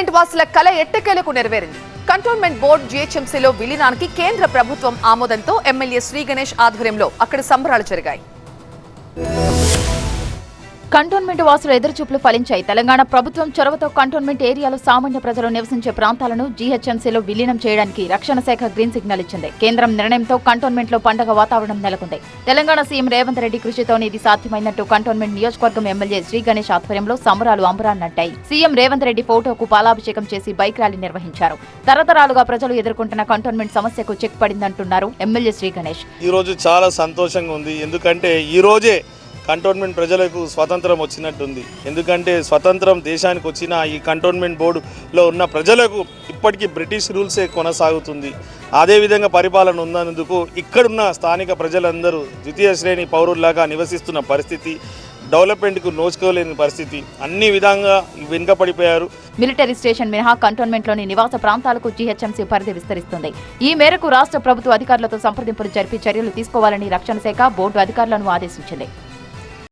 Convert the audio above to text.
Cantonment వాసుల కల ఎట్టకేలకు నెరవేరింది. కంటోన్మెంట్ బోర్డు జీహెచ్ఎంసీలో విలీనానికి కేంద్ర ప్రభుత్వం ఆమోదంతో ఎమ్మెల్యే శ్రీ గణేష్ ఆధ్వర్యంలో అక్కడ సంబరాలు జరిగాయి. కంటోన్మెంట్ వాసుల ఎదురుచూపులు ఫలించాయి. తెలంగాణ ప్రభుత్వం చొరవతో కంటోన్మెంట్ ఏరియాలో సామాన్య ప్రజలు నివసించే ప్రాంతాలను జీహెచ్ఎంసీలో విలీనం చేయడానికి రక్షణ శాఖ గ్రీన్ సిగ్నల్ ఇచ్చింది. కేంద్రం నిర్ణయంతో కంటోన్మెంట్లో పండగ వాతావరణం నెలకొంది. తెలంగాణ సీఎం రేవంత్ రెడ్డి కృషితోనే ఇది సాధ్యమైనట్టు కంటోన్మెంట్ నియోజకవర్గం ఎమ్మెల్యే శ్రీ గణేష్ ఆధ్వర్యంలో సంబరాలు అంబరాన్నట్టాయి సీఎం రేవంత్ రెడ్డి ఫోటోకు పాలాభిషేకం చేసి బైక్ ర్యాలీ నిర్వహించారు. తరతరాలుగా ప్రజలు ఎదుర్కొంటున్న కంటోన్మెంట్ సమస్యకు చెక్ పడిందంటున్నారు ఎమ్మెల్యే శ్రీ గణేష్. ఈ రోజు చాలా సంతోషంగా ఉంది. ఎందుకంటే ఈ రోజే కంటోన్మెంట్ ప్రజలకు స్వతంత్రం వచ్చినట్టుంది. ఎందుకంటే స్వతంత్రం దేశానికి వచ్చిన ఈ కంటోన్మెంట్ బోర్డులో ఉన్న ప్రజలకు ఇప్పటికీ బ్రిటిష్ రూల్సే కొనసాగుతుంది. అదేవిధంగా పరిపాలన ఉన్నందుకు ఇక్కడున్న స్థానిక ప్రజలందరూ ద్వితీయ శ్రేణి పౌరుల్లాగా నివసిస్తున్న పరిస్థితి డెవలప్మెంట్కు నోచుకోలేని పరిస్థితి అన్ని విధంగా వెనుకపడిపోయారు మిలిటరీ స్టేషన్ మినహా కంటోన్మెంట్లోని నివాస ప్రాంతాలకు జీహెచ్ఎంసీ పరిధి విస్తరిస్తుంది. ఈ మేరకు రాష్ట్ర ప్రభుత్వ అధికారులతో సంప్రదింపులు జరిపి చర్యలు తీసుకోవాలని రక్షణ శాఖ బోర్డు అధికారులను ఆదేశించింది.